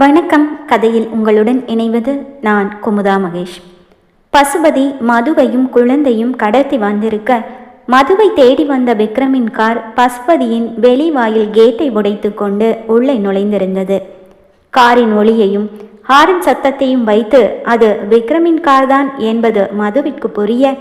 வணக்கம். கதையில் உங்களுடன் இணைவது நான் குமுதா மகேஷ். பசுபதி மதுவையும் குழந்தையும் கடத்தி வந்திருக்க மதுவை தேடி வந்த விக்ரமின் கார் பசுபதியின் வெளிவாயில் கேட்டை உடைத்து கொண்டு உள்ளே நுழைந்திருந்தது. காரின் ஒளியையும் ஹாரன் சத்தத்தையும் வைத்து அது விக்ரமின் கார்தான் என்பது மதுவிற்கு புரிய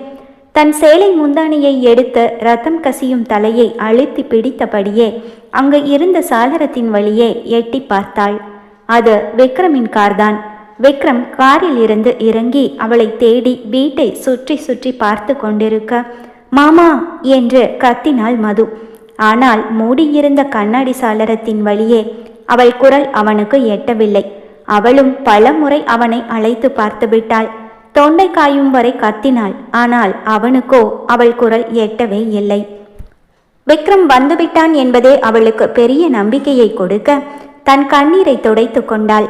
தன் சேலை முந்தானியை எடுத்து ரத்தம் கசியும் தலையை அழுத்தி பிடித்தபடியே அங்கு இருந்த சாளரத்தின் வழியே எட்டி பார்த்தாள். அது விக்ரமின் கார்தான். விக்ரம் காரில் இருந்து இறங்கி அவளை தேடி வீட்டை சுற்றி சுற்றி பார்த்து கொண்டிருக்க மாமா என்று கத்தினாள் மது. ஆனால் மூடியிருந்த கண்ணாடி சாளரத்தின் வழியே அவள் குரல் அவனுக்கு எட்டவில்லை. அவளும் பலமுறை அவனை அழைத்து பார்த்து விட்டாள். தொண்டை காயும் வரை கத்தினாள். ஆனால் அவனுக்கோ அவள் குரல் எட்டவே இல்லை. விக்ரம் வந்துவிட்டான் என்பதே அவளுக்கு பெரிய நம்பிக்கையை கொடுக்க தன் கண்ணீரை துடைத்து கொண்டாள்.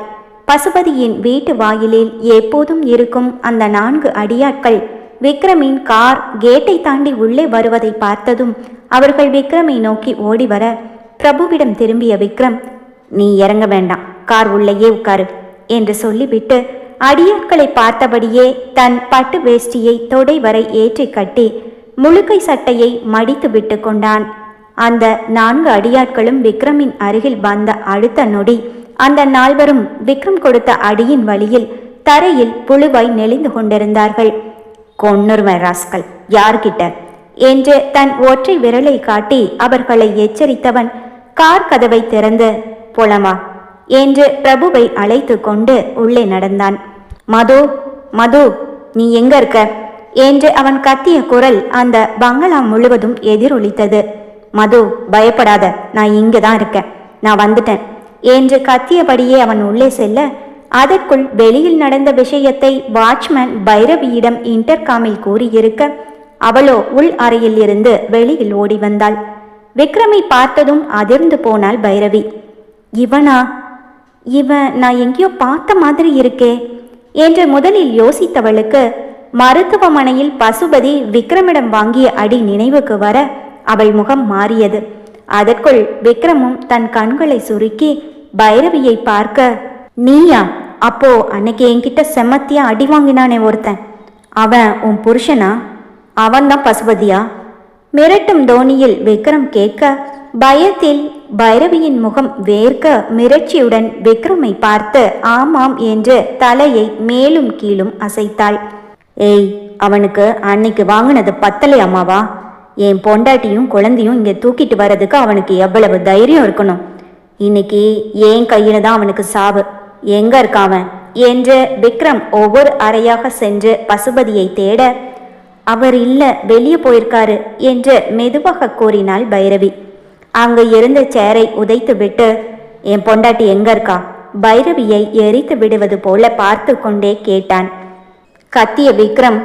பசுபதியின் வீட்டு வாயிலில் எப்போதும் இருக்கும் அந்த நான்கு அடியாட்கள் விக்ரமின் கார் கேட்டை தாண்டி உள்ளே வருவதை பார்த்ததும் அவர்கள் விக்ரமை நோக்கி ஓடி வர பிரபுவிடம் திரும்பிய விக்ரம் நீ இறங்க வேண்டாம் கார் உள்ளேயே உட்காரு என்று சொல்லிவிட்டு அடியாட்களை பார்த்தபடியே தன் பட்டு வேஷ்டியை தொடை வரை ஏற்றி கட்டி முழுக்கை சட்டையை மடித்து விட்டு கொண்டான். அந்த நான்கு அடியாட்களும் விக்ரமின் அருகில் வந்த அடுத்த நொடி அந்த நால்வரும் விக்ரம் கொடுத்த அடியின் வழியில் தரையில் புழுவாய் நெளிந்து கொண்டிருந்தார்கள். கொன்னுருவன் ராஸ்கல் யார்கிட்ட என்று தன் ஒற்றை விரலை காட்டி அவர்களை எச்சரித்தவன் கார் கதவை திறந்து போலமா என்று பிரபுவை அழைத்து கொண்டு உள்ளே நடந்தான். மது மது நீ எங்க இருக்க என்று அவன் கத்திய குரல் அந்த பங்களா முழுவதும் எதிரொலித்தது. மது பயப்படாத. நான் இங்கே தான் இருக்கேன். நான் வந்துட்டேன். என்று கத்தியபடியே அவன் உள்ளே செல்ல அதற்குள் வெளியில் நடந்த விஷயத்தை வாட்ச்மேன் பைரவியிடம் இன்டர்காமில் கூறியிருக்க அவளோ உள் அறையில் இருந்து வெளியில் ஓடி வந்தாள். விக்ரமை பார்த்ததும் அதிர்ந்து போனாள் பைரவி. இவனா? இவன் நான் எங்கேயோ பார்த்த மாதிரி இருக்கே என்று முதலில் யோசித்தவளுக்கு மருத்துவமனையில் பசுபதி விக்ரமிடம் வாங்கிய அடி நினைவுக்கு வர அவள் முகம் மாறியது. அதற்குள் விக்ரமும் தன் கண்களை சுருக்கி பைரவியை பார்க்க. நீயா? அப்போ அன்னைக்கு என்கிட்ட செம்மத்தியா அடி வாங்கினானே ஒருத்தன். அவன் உன் புருஷனா? அவன்தான் பசுபதியா? மிரட்டும் தோனியில் விக்ரம் கேட்க பயத்தில் பைரவியின் முகம் வேர்க்க மிரட்சியுடன் விக்ரமை பார்த்து ஆமாம் என்று தலையை மேலும் கீழும் அசைத்தாள். ஏய் அவனுக்கு அன்னைக்கு வாங்கினது பத்தலை அம்மாவா என் பொண்டாட்டியும் குழந்தையும் இங்கே தூக்கிட்டு வர்றதுக்கு அவனுக்கு எவ்வளவு தைரியம் இருக்கணும்? இன்னைக்கு ஏன் கையில தான் அவனுக்கு சாவு. எங்க இருக்கான் அவன்? என்று விக்ரம் ஒவ்வொரு அறையாக சென்று பசுபதியை தேட அவர் இல்ல வெளியே போயிருக்காரு என்று மெதுவாக கூறினாள் பைரவி. அங்கு இருந்த சேரை உதைத்து விட்டு என் பொண்டாட்டி எங்க இருக்கா? பைரவியை எரித்து விடுவது போல பார்த்து கொண்டே கேட்டான். கத்திய விக்ரம்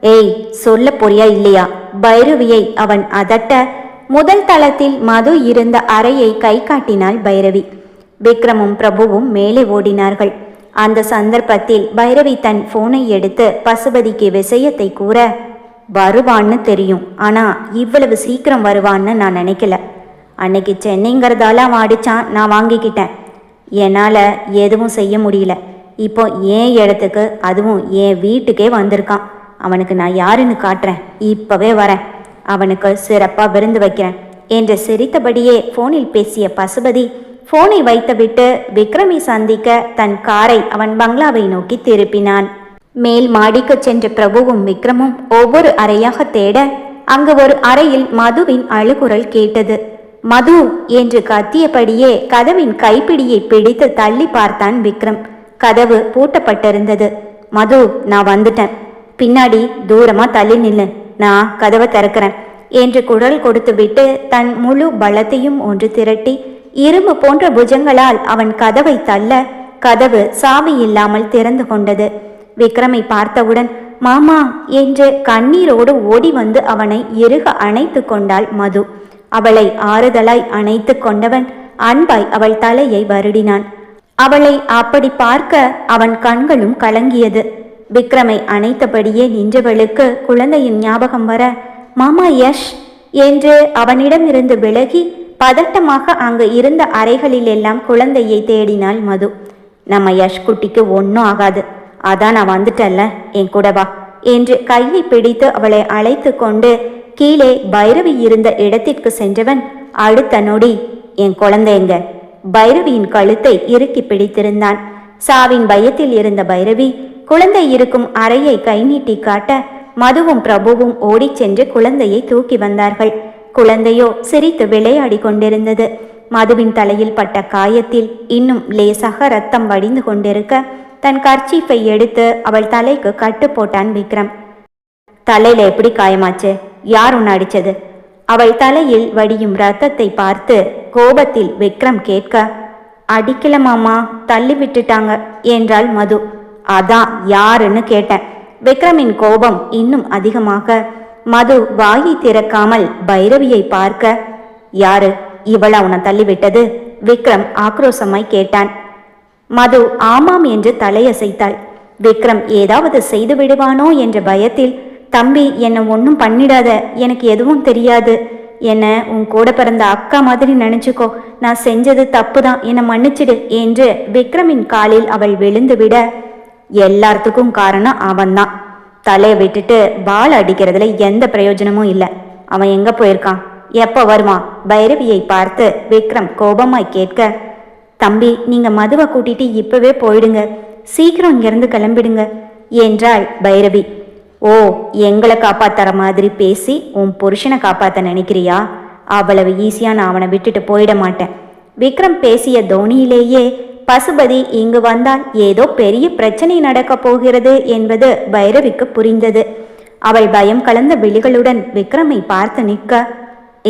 ஏய் சொல்ல போறியா இல்லையா? பைரவியை அவன் அதட்ட முதல் தளத்தில் மது இருந்த அறையை கை காட்டினாள் பைரவி. விக்ரமும் பிரபுவும் மேலே ஓடினார்கள். அந்த சந்தர்ப்பத்தில் பைரவி தன் போனை எடுத்து பசுபதிக்கு விஷயத்தை கூற வருவான்னு தெரியும். ஆனா இவ்வளவு சீக்கிரம் வருவான்னு நான் நினைக்கல. அன்னைக்கு சென்னைங்கிறதால அவன் அடிச்சான். நான் வாங்கிக்கிட்டேன். என்னால் எதுவும் செய்ய முடியல. இப்போ ஏன் இடத்துக்கு? அதுவும் என் வீட்டுக்கே வந்திருக்கான். அவனுக்கு நான் யாருன்னு காட்டுறேன். இப்பவே வரேன். அவனுக்கு சிறப்பாக விருந்து வைக்கிறேன். என்று சிரித்தபடியே ஃபோனில் பேசிய பசுபதி ஃபோனை வைத்துவிட்டு விக்ரமை சந்திக்க தன் காரை அவன் பங்களாவை நோக்கி திருப்பினான். மேல் மாடிக்கு சென்ற பிரபுவும் விக்ரமும் ஒவ்வொரு அறையாக தேட அங்கு ஒரு அறையில் மதுவின் அழுகுரல் கேட்டது. மது என்று கத்தியபடியே கதவின் கைப்பிடியை பிடித்து தள்ளி பார்த்தான் விக்ரம். கதவு பூட்டப்பட்டிருந்தது. மது நான் வந்துட்டேன். பின்னாடி தூரமா தள்ளி நில்லு. நான் கதவை திறக்கிறேன். என்று குரல் கொடுத்துவிட்டு தன் முழு பலத்தையும் ஒன்று திரட்டி இரும்பு போன்ற புஜங்களால் அவன் கதவை தள்ள கதவு சாவி இல்லாமல் திறந்து கொண்டது. விக்ரமை பார்த்தவுடன் மாமா என்று கண்ணீரோடு ஓடி வந்து அவனை இறுக அணைத்து கொண்டாள் மது. அவளை ஆறுதலாய் அணைத்து கொண்டவன் அன்பாய் அவள் தலையை வருடினான். அவளை அப்படி பார்க்க அவன் கண்களும் கலங்கியது. விக்ரமை அணைத்தபடியே நின்றவளுக்கு குழந்தையின் ஞாபகம் வர மாமா யஷ் என்று அவனிடமிருந்து விலகி பதட்டமாக அங்கு இருந்த அறைகளிலெல்லாம் குழந்தையை தேடினாள் மது. நம்ம யஷ் குட்டிக்கு ஒன்றும் ஆகாது. அதான் நான் வந்துட்டல்ல என் கூட வா என்று கையை பிடித்து அவளை அழைத்து கொண்டு கீழே பைரவி இருந்த இடத்திற்கு சென்றவன் அடுத்த நொடி என் குழந்தைங்க. பைரவியின் கழுத்தை இறுக்கி பிடித்திருந்தான். சாவின் பயத்தில் இருந்த பைரவி குழந்தை இருக்கும் அறையை கை நீட்டி காட்ட மதுவும் பிரபுவும் ஓடிச் சென்று குழந்தையை தூக்கி வந்தார்கள். குழந்தையோ சிரித்து விளையாடி கொண்டிருந்தது. மதுவின் தலையில் பட்ட காயத்தில் இன்னும் லேசாக ரத்தம் வடிந்து கொண்டிருக்க தன் கர்ச்சீஃபை எடுத்து அவள் தலைக்கு கட்டு போட்டான் விக்ரம். தலையில எப்படி காயமாச்சு? யார் உன்னை அடிச்சது? அவள் தலையில் வடியும் ரத்தத்தை பார்த்து கோபத்தில் விக்ரம் கேட்க அடிக்கல மாமா தள்ளி விட்டுட்டாங்க என்றாள் மது. அதான் யாருன்னு கேட்டேன். விக்ரமின் கோபம் இன்னும் அதிகமாக. மது வாயை திறக்காமல் பைரவியை பார்க்க யாரு இவள உன தள்ளிவிட்டது? விக்ரம் ஆக்ரோசமாய் கேட்டான். மது ஆமாம் என்று தலையசைத்தாள். விக்ரம் ஏதாவது செய்து விடுவானோ? என்ற பயத்தில் தம்பி என்னை ஒன்றும் பண்ணிடாத. எனக்கு எதுவும் தெரியாது. என்ன உன் கூட பிறந்த அக்கா மாதிரி நினைச்சுக்கோ. நான் செஞ்சது தப்பு தான் என்னை மன்னிச்சிடு என்று விக்ரமின் காலில் அவள் விழுந்து விட எல்லாத்துக்கும் காரணம் அவன்தான். தலையை விட்டுட்டு பால் அடிக்கிறதுல எந்த பிரயோஜனமும் இல்லை. அவன் எங்க போயிருக்கான்? எப்போ வருவான்? பைரவியை பார்த்து விக்ரம் கோபமாய் கேட்க தம்பி நீங்க மதுவை கூட்டிட்டு இப்பவே போயிடுங்க. சீக்கிரம் இங்கிருந்து கிளம்பிடுங்க என்றாள் பைரவி. ஓ எங்களை காப்பாத்துற மாதிரி பேசி உன் புருஷனை காப்பாத்த நினைக்கிறியா? அவ்வளவு ஈஸியா நான் அவனை விட்டுட்டு போயிட மாட்டேன். விக்ரம் பேசிய தோனியிலேயே பசுபதி இங்கு வந்தால் ஏதோ பெரிய பிரச்சனை நடக்கப் போகிறது என்பது பைரவிக்கு புரிந்தது. அவள் பயம் கலந்த விழிகளுடன் விக்ரமை பார்த்து நிற்க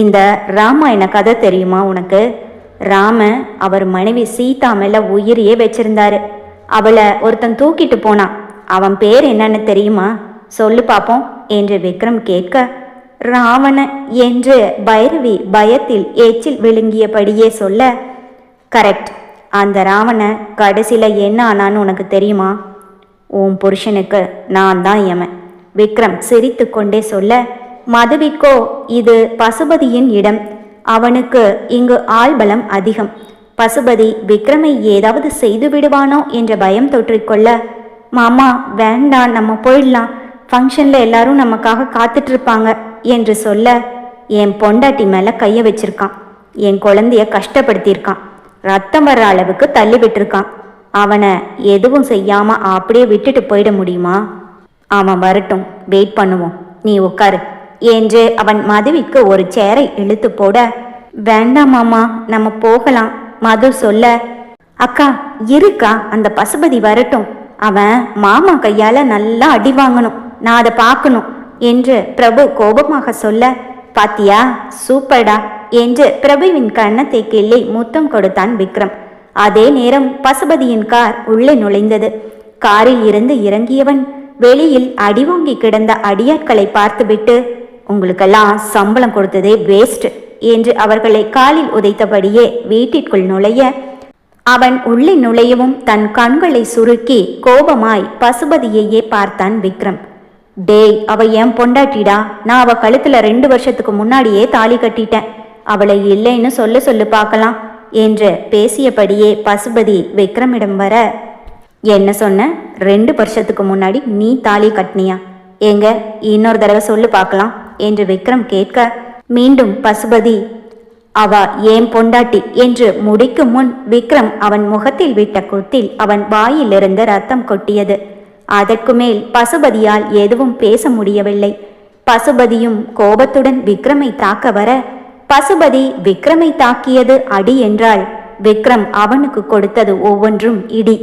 இந்த ராமாயண கதை தெரியுமா உனக்கு? ராம அவர் மனைவி சீதா மேல உயிரையே வச்சிருந்தாரு. அவளை ஒருத்தன் தூக்கிட்டு போனான் அவன் பேர் என்னன்னு தெரியுமா? சொல்லு பாப்போம் என்று விக்ரம் கேட்க ராவண என்று பைரவி பயத்தில் ஏச்சில் விழுங்கியபடியே சொல்ல கரெக்ட் அந்த ராவண கடைசியில் என்ன ஆனான்னு உனக்கு தெரியுமா? உன் புருஷனுக்கு நான் தான் எமன் விக்ரம் சிரித்து கொண்டே சொல்ல மதுவிக்கோ இது பசுபதியின் இடம். அவனுக்கு இங்கு ஆள்பலம் அதிகம். பசுபதி விக்ரமை ஏதாவது செய்து விடுவானோ என்ற பயம் தொற்றிக்கொள்ள மாமா வேண்டாம் நம்ம போயிடலாம். ஃபங்க்ஷனில் எல்லாரும் நமக்காக காத்துட்ருப்பாங்க என்று சொல்ல என் பொண்டாட்டி மேலே கையை வச்சிருக்கான். என் குழந்தைய கஷ்டப்படுத்தியிருக்கான். ரத்தம் வர்ற அளவுக்கு தள்ளி விட்டுருக்கான் அவனை எதுவும் செய்யாம அப்படியே விட்டுட்டு போயிட முடியுமா? அவன் வரட்டும் வெயிட் பண்ணுவோம். நீ உட்காரு. என்று அவன் மதுவிக்கு ஒரு சேரை இழுத்து போட வேண்டாம் மாமா நம்ம போகலாம் மது சொல்ல அக்கா இருக்கா அந்த பசுபதி வரட்டும். அவன் மாமா கையால நல்லா அடி வாங்கணும். நான் அதை பார்க்கணும் என்று பிரபு கோபமாக சொல்ல பாத்தியா? சூப்பர்டா. என்று பிரபுவின் கன்னத்தை கிள்ளி முத்தம் கொடுத்தான் விக்ரம். அதே நேரம் பசுபதியின் கார் உள்ளே நுழைந்தது. காரில் இருந்து இறங்கியவன் வெளியில் அடிவாங்கி கிடந்த அடியாட்களை பார்த்துவிட்டு உங்களுக்கெல்லாம் சம்பளம் கொடுத்ததே வேஸ்ட் என்று அவர்களை காலில் உதைத்தபடியே வீட்டிற்குள் நுழைய அவன் உள்ளே நுழையவும் தன் கண்களை சுருக்கி கோபமாய் பசுபதியையே பார்த்தான் விக்ரம். டேய் அவ என் பொண்டாட்டிடா. நான் அவ கழுத்துல ரெண்டு வருஷத்துக்கு முன்னாடியே தாலி கட்டிட்டேன். அவளை இல்லைன்னு சொல்ல சொல்லு பார்க்கலாம் என்று பேசியபடியே பசுபதி விக்ரமிடம் வர என்ன சொன்ன? ரெண்டு வருஷத்துக்கு முன்னாடி நீ தாலி கட்டினியா? ஏங்க இன்னொரு தடவை சொல்லு பார்க்கலாம் என்று விக்ரம் கேட்க மீண்டும் பசுபதி அவ ஏன் பொண்டாட்டி என்று முடிக்கும் முன் விக்ரம் அவன் முகத்தில் விட்ட குத்தில் அவன் வாயிலிருந்து ரத்தம் கொட்டியது. அதற்கு மேல் பசுபதியால் எதுவும் பேச முடியவில்லை. பசுபதியும் கோபத்துடன் விக்ரமை தாக்க வர பசுபதி விக்ரமை தாக்கியது அடி என்றால் விக்ரம் அவனுக்கு கொடுத்தது ஒவ்வொன்றும் இடி.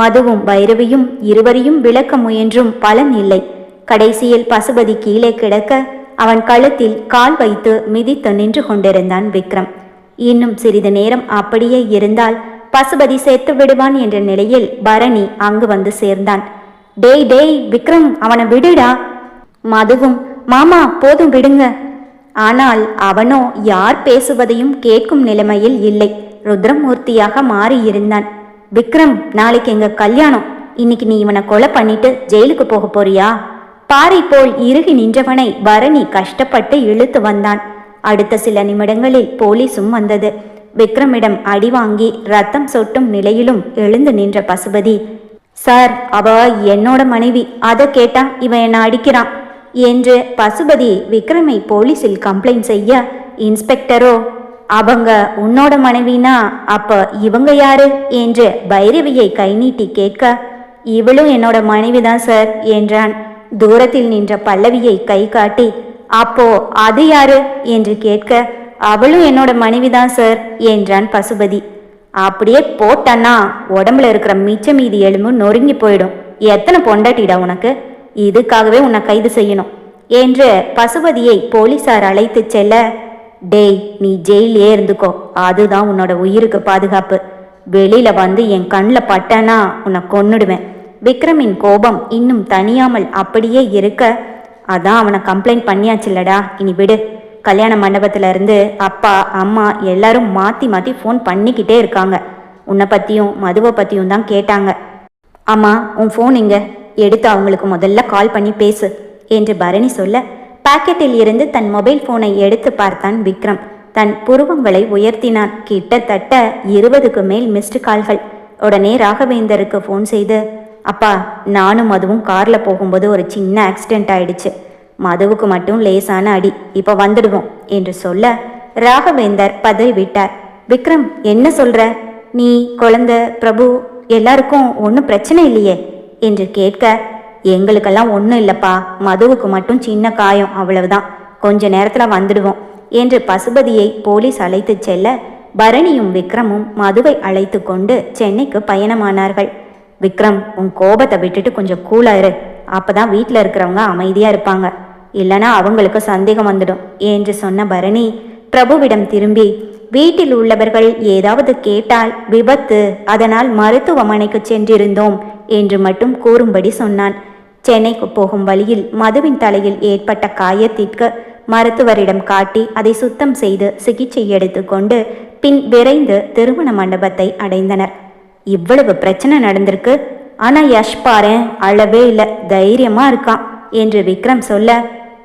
மதுவும் பைரவியும் இருவரையும் விளக்க முயன்றும் பலன் இல்லை. கடைசியில் பசுபதி கீழே கிடக்க அவன் கழுத்தில் கால் வைத்து மிதித்து நின்று கொண்டிருந்தான் விக்ரம். இன்னும் சிறிது நேரம் அப்படியே இருந்தால் பசுபதி சேர்த்து விடுவான் என்ற நிலையில் பரணி அங்கு வந்து சேர்ந்தான். டேய் டேய் விக்ரம் அவனை விடுடா. மதுவும் மாமா போதும் விடுங்க. ஆனால் அவனோ யார் பேசுவதையும் கேட்கும் நிலைமையில் இல்லை. ருத்ரமூர்த்தியாக மாறியிருந்தான். விக்ரம் நாளைக்கு எங்க கல்யாணம். இன்னைக்கு நீ இவனை கொலை பண்ணிட்டு ஜெயிலுக்கு போக போறியா? பாறை போல் இறுகி நின்றவனை பரணி கஷ்டப்பட்டு இழுத்து வந்தான். அடுத்த சில நிமிடங்களில் போலீஸும் வந்தது. விக்ரமிடம் அடி வாங்கி ரத்தம் சொட்டும் நிலையிலும் எழுந்து நின்ற பசுபதி சார் அவ என்னோட மனைவி. அதை கேட்டா இவன் என்ன அடிக்கிறான் என்று பசுபதி விக்ரமை போலீஸில் கம்ப்ளைண்ட் செய்ய இன்ஸ்பெக்டரோ அவங்க உன்னோட மனைவினா அப்ப இவங்க யாரு? என்று பைரவியை கை நீட்டி கேட்க இவளும் என்னோட மனைவிதான் சார் என்றான். தூரத்தில் நின்ற பல்லவியை கை காட்டி அப்போ அது யாரு? என்று கேட்க அவளும் என்னோட மனைவிதான் சார் என்றான் பசுபதி. அப்படியே போட்டன்னா உடம்புல இருக்கிற மிச்ச மீதி எலும்பு நொறுங்கி போயிடும். எத்தனை பொண்டாட்டிடா உனக்கு? இதுக்காகவே உன்னை கைது செய்யணும். என்று பசுபதியை போலீசார் அழைத்து செல்ல டேய் நீ ஜெயிலே இருந்துக்கோ. அதுதான் உன்னோட உயிருக்கு பாதுகாப்பு. வெளியில வந்து என் கண்ணில் பட்டனா உன்னை கொன்னுடுவேன். விக்ரமின் கோபம் இன்னும் தனியாமல் அப்படியே இருக்க அதான் அவனை கம்ப்ளைண்ட் பண்ணியாச்சுல்லடா. இனி விடு. கல்யாண மண்டபத்துலேருந்து அப்பா அம்மா எல்லாரும் மாற்றி மாற்றி ஃபோன் பண்ணிக்கிட்டே இருக்காங்க. உன்னை பற்றியும் மதுவை பற்றியும் தான் கேட்டாங்க. அம்மா உன் ஃபோன் இங்க. எடுத்து அவங்களுக்கு முதல்ல கால் பண்ணி பேசு என்று பரணி சொல்ல பாக்கெட்டில் இருந்து தன் மொபைல் ஃபோனை எடுத்து பார்த்தான் விக்ரம். தன் புருவங்களை உயர்த்தினான். கிட்டத்தட்ட இருபதுக்கு மேல் மிஸ்டு கால்கள் உடனே ராகவேந்தருக்கு ஃபோன் செய்து அப்பா நானும் அதுவும் காரில் போகும்போது ஒரு சின்ன ஆக்சிடென்ட் ஆயிடுச்சு. மதுவுக்கு மட்டும் லேசான அடி. இப்ப வந்துடுவோம் என்று சொல்ல ராகவேந்தர் பதறி விட்டார் விக்ரம் என்ன சொல்ற? நீ குழந்த பிரபு எல்லாருக்கும் ஒன்றும் பிரச்சனை இல்லையே என்று கேட்க எங்களுக்கெல்லாம் ஒன்றும் இல்லைப்பா. மதுவுக்கு மட்டும் சின்ன காயம் அவ்வளவுதான். கொஞ்ச நேரத்தில் வந்துடுவோம் என்று பசுபதியை போலீஸ் அழைத்து செல்ல பரணியும் விக்ரமும் மதுவை அழைத்து கொண்டு சென்னைக்கு பயணமானார்கள். விக்ரம் உன் கோபத்தை விட்டுட்டு கொஞ்சம் கூலாயிரு அப்பதான் வீட்டில் இருக்கிறவங்க அமைதியா இருப்பாங்க. இல்லனா அவங்களுக்கு சந்தேகம் வந்துடும். என்று சொன்ன பரணி பிரபுவிடம் திரும்பி வீட்டில் உள்ளவர்கள் ஏதாவது கேட்டால் விபத்து அதனால் மருத்துவமனைக்கு சென்றிருந்தோம் என்று மட்டும் கூறும்படி சொன்னான். சென்னைக்கு போகும் வழியில் மதுவின் தலையில் ஏற்பட்ட காயத்திற்கு மருத்துவரிடம் காட்டி அதை சுத்தம் செய்து சிகிச்சை எடுத்துக்கொண்டு பின் விரைந்து திருமண மண்டபத்தை அடைந்தனர். இவ்வளவு பிரச்சனை நடந்திருக்கு. ஆனா யஷ் பாரேன் அழவே இல்லை தைரியமா இருக்கான் என்று விக்ரம் சொல்ல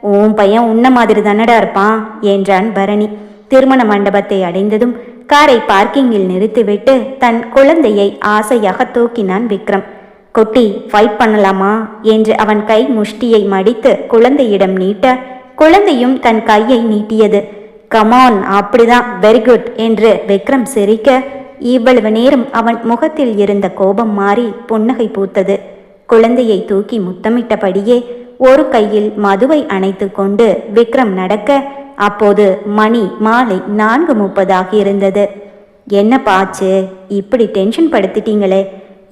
உன் பையன் உன்ன மாதிரி தானடா இருப்பான் என்றான் பரணி. திருமண மண்டபத்தை அடைந்ததும் காரை பார்க்கிங்கில் நிறுத்திவிட்டு தன் குழந்தையை ஆசையாக தூக்கினான் விக்ரம். கொட்டி ஃபைட் பண்ணலாமா? என்று அவன் கை முஷ்டியை மடித்து குழந்தையிடம் நீட்ட குழந்தையும் தன் கையை நீட்டியது. கமான் அப்படிதான் வெரி குட் என்று விக்ரம் சிரிக்க இவ்வளவு நேரம் அவன் முகத்தில் இருந்த கோபம் மாறி புன்னகை பூத்தது. குழந்தையை தூக்கி முத்தமிட்டபடியே ஒரு கையில் மதுவை அணைத்து கொண்டு விக்ரம் நடக்க அப்போது மணி மாலை நான்கு முப்பதாக இருந்தது. என்ன பாச்சு? இப்படி டென்ஷன் படுத்திட்டீங்களே?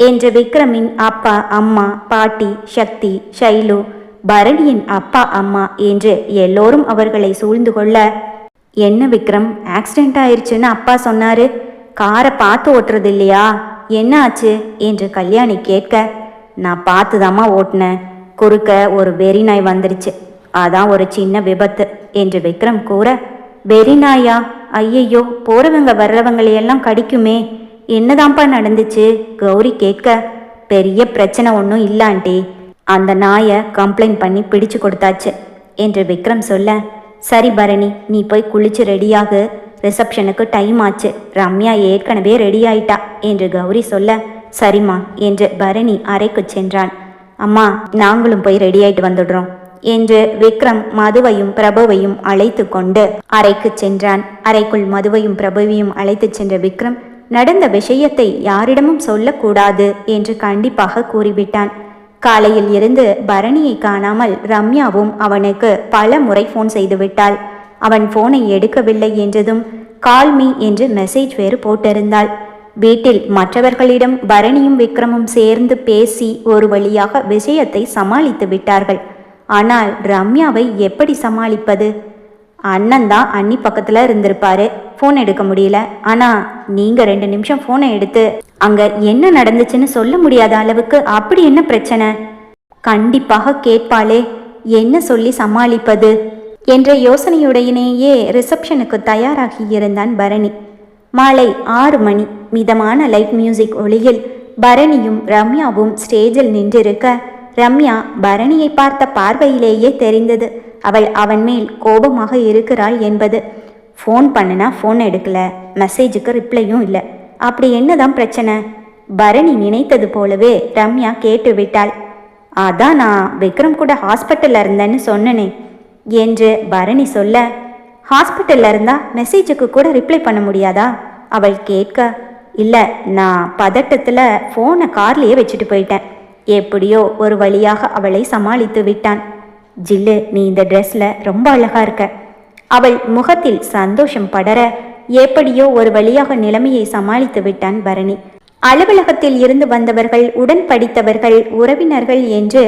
என்று விக்ரமின் அப்பா அம்மா பாட்டி சக்தி ஷைலு பரணியின் அப்பா அம்மா என்று எல்லோரும் அவர்களை சூழ்ந்து கொள்ள என்ன விக்ரம் ஆக்சிடென்ட் ஆயிடுச்சுன்னு அப்பா சொன்னாரு? காரை பார்த்து ஓட்டுறது இல்லையா என்ன ஆச்சு? என்று கல்யாணி கேட்க நான் பார்த்துதாம்மா ஓட்டினேன். குறுக்க ஒரு வெறி நாய் வந்துடுச்சு அதான் ஒரு சின்ன விபத்து என்று விக்ரம் கூற வெறி நாயா ஐயையோ போறவங்க வர்றவங்களையெல்லாம் கடிக்குமே. என்னதான்ப்பா நடந்துச்சு? கௌரி கேட்க பெரிய பிரச்சனை ஒன்றும் இல்லாண்டி அந்த நாயை கம்ப்ளைண்ட் பண்ணி பிடிச்சு கொடுத்தாச்சு. என்று விக்ரம் சொல்ல சரி பரணி நீ போய் குளிச்சு ரெடியாகு. ரிசப்ஷனுக்கு டைம் ஆச்சு. ரம்யா ஏற்கனவே ரெடி ஆயிட்டா. என்று கௌரி சொல்ல சரிம்மா என்று பரணி அறைக்கு சென்றான். அம்மா நாங்களும் போய் ரெடி ஆயிட்டு வந்துடுறோம் என்று விக்ரம் மதுவையும் பிரபுவையும் அழைத்து கொண்டு அறைக்கு சென்றான். அறைக்குள் மதுவையும் பிரபுவையும் அழைத்து சென்ற விக்ரம் நடந்த விஷயத்தை யாரிடமும் சொல்லக்கூடாது என்று கண்டிப்பாக கூறிவிட்டான். காலையில் இருந்து பரணியை காணாமல் ரம்யாவும் அவனுக்கு பல முறை ஃபோன் செய்து விட்டாள். அவன் போனை எடுக்கவில்லை என்றதும் கால் மீ என்று மெசேஜ் வேறு போட்டிருந்தாள். வீட்டில் மற்றவர்களிடம் பரணியும் விக்ரமும் சேர்ந்து பேசி ஒரு வழியாக விஷயத்தை சமாளித்து விட்டார்கள். ஆனால் ரம்யாவை எப்படி சமாளிப்பது? அண்ணன் தான் அண்ணி பக்கத்தில் இருந்திருப்பாரு. ஃபோன் எடுக்க முடியல. ஆனால் நீங்கள் ரெண்டு நிமிஷம் ஃபோனை எடுத்து அங்கே என்ன நடந்துச்சுன்னு சொல்ல முடியாத அளவுக்கு அப்படி என்ன பிரச்சனை? கண்டிப்பாக கேட்பாளே. என்ன சொல்லி சமாளிப்பது? என்ற யோசனையுடையினேயே ரிசப்ஷனுக்கு தயாராகி இருந்தான் பரணி. மாலை ஆறு மணி. மிதமான லைட் மியூசிக் ஒளியில் பரணியும் ரம்யாவும் ஸ்டேஜில் நின்றிருக்க ரம்யா பரணியை பார்த்த பார்வையிலேயே தெரிந்தது. அவள் அவன் மேல் கோபமாக இருக்கிறாள் என்பது. ஃபோன் பண்ணுனா ஃபோன் எடுக்கல. மெசேஜுக்கு ரிப்ளையும் இல்லை. அப்படி என்னதான் பிரச்சனை? பரணி நினைத்தது போலவே ரம்யா கேட்டு விட்டாள். அதான் நான் விக்ரம் கூட ஹாஸ்பிட்டலில் இருந்தேன்னு சொன்னனே என்று பரணி சொல்ல ஹாஸ்பிட்டல்ல இருந்தா மெசேஜுக்கு கூட ரிப்ளை பண்ண முடியாதா? அவள் கேட்க இல்லை நான் பதட்டத்தில் ஃபோனை கார்லேயே வச்சுட்டு போயிட்டேன். எப்படியோ ஒரு வழியாக அவளை சமாளித்து விட்டான். ஜில்லு நீ இந்த ட்ரெஸ்ஸில் ரொம்ப அழகாக இருக்க. அவள் முகத்தில் சந்தோஷம் படர எப்படியோ ஒரு வழியாக நிலைமையை சமாளித்து விட்டான் பரணி. அலுவலகத்தில் இருந்து வந்தவர்கள் உடன் படித்தவர்கள் உறவினர்கள் என்று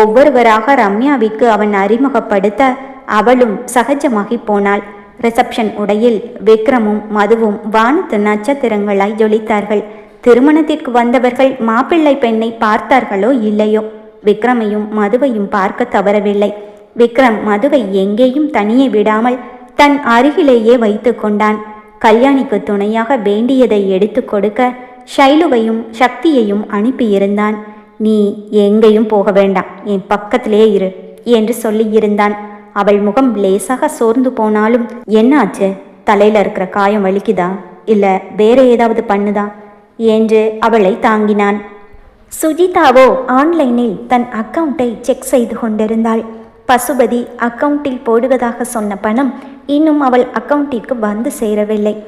ஒவ்வொருவராக ரம்யாவிற்கு அவன் அறிமுகப்படுத்த அவளும் சகஜமாகி போனாள். ரிசப்ஷன் உடையில் விக்ரமும் மதுவும் வானத்து நட்சத்திரங்களாய் ஜொலித்தார்கள். திருமணத்திற்கு வந்தவர்கள் மாப்பிள்ளை பெண்ணை பார்த்தார்களோ இல்லையோ? விக்ரமையும் மதுவையும் பார்க்க தவறவில்லை. விக்ரம் மதுவை எங்கேயும் தனியே விடாமல் தன் அருகிலேயே வைத்து கொண்டான். கல்யாணிக்கு துணையாக வேண்டியதை எடுத்து கொடுக்க ஷைலுவையும் சக்தியையும் அனுப்பியிருந்தான். நீ எங்கேயும் போக வேண்டாம். என் பக்கத்திலே இரு என்று சொல்லியிருந்தான். அவள் முகம் லேசாக சோர்ந்து போனாலும் என்னாச்சு தலையில இருக்கிற காயம் வலிக்குதா? இல்ல வேற ஏதாவது பண்ணுதா? என்று அவளை தாங்கினான். சுஜிதாவோ ஆன்லைனில் தன் அக்கவுண்டை செக் செய்து கொண்டிருந்தாள். பசுபதி அக்கவுண்டில் போடுவதாக சொன்ன பணம் இன்னும் அவள் அக்கவுண்டிற்கு வந்து சேரவில்லை.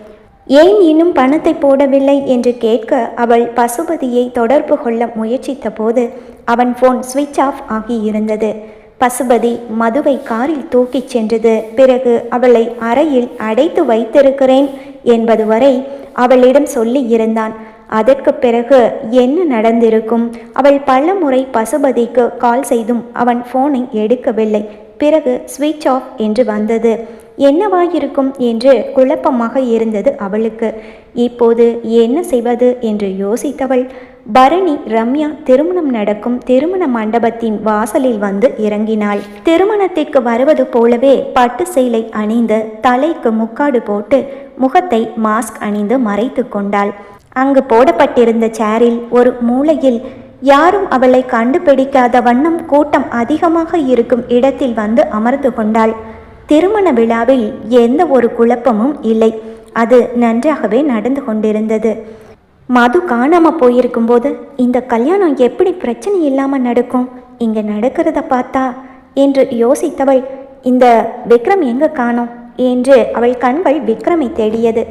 ஏன் இன்னும் பணத்தை போடவில்லை? என்று கேட்க அவள் பசுபதியை தொடர்பு கொள்ள முயற்சித்த போது அவன் ஃபோன் சுவிட்ச் ஆஃப் ஆகியிருந்தது. பசுபதி மதுவை காரில் தூக்கிச் சென்றது. பிறகு அவளை அறையில் அடைத்து வைத்திருக்கிறேன் என்பது வரை அவளிடம் சொல்லி இருந்தான். அதற்கு பிறகு என்ன நடந்திருக்கும்? அவள் பல முறை பசுபதிக்கு கால் செய்தும் அவன் போனை எடுக்கவில்லை. பிறகு ஸ்விட்ச் ஆஃப் என்று வந்தது. என்னவாயிருக்கும் என்று குழப்பமாக இருந்தது அவளுக்கு. இப்போது என்ன செய்வது? என்று யோசித்தவள் பரணி ரம்யா திருமணம் நடக்கும் திருமண மண்டபத்தின் வாசலில் வந்து இறங்கினாள். திருமணத்திற்கு வருவது போலவே பட்டு சேலை அணிந்து தலைக்கு முக்காடு போட்டு முகத்தை மாஸ்க் அணிந்து மறைத்து கொண்டாள். அங்கு போடப்பட்டிருந்த சேரில் ஒரு மூலையில் யாரும் அவளை கண்டுபிடிக்காத வண்ணம் கூட்டம் அதிகமாக இருக்கும் இடத்தில் வந்து அமர்ந்து கொண்டாள். திருமண விழாவில் எந்த ஒரு குழப்பமும் இல்லை. அது நன்றாகவே நடந்து கொண்டிருந்தது. மது காணாமல் போயிருக்கும்போது இந்த கல்யாணம் எப்படி பிரச்சனை இல்லாமல் நடக்கும்? இங்கே நடக்கிறத பார்த்தா என்று யோசித்தவள் இந்த விக்ரம் எங்கே காணோம்? என்று அவள் கண்கள் விக்ரமை தேடியது.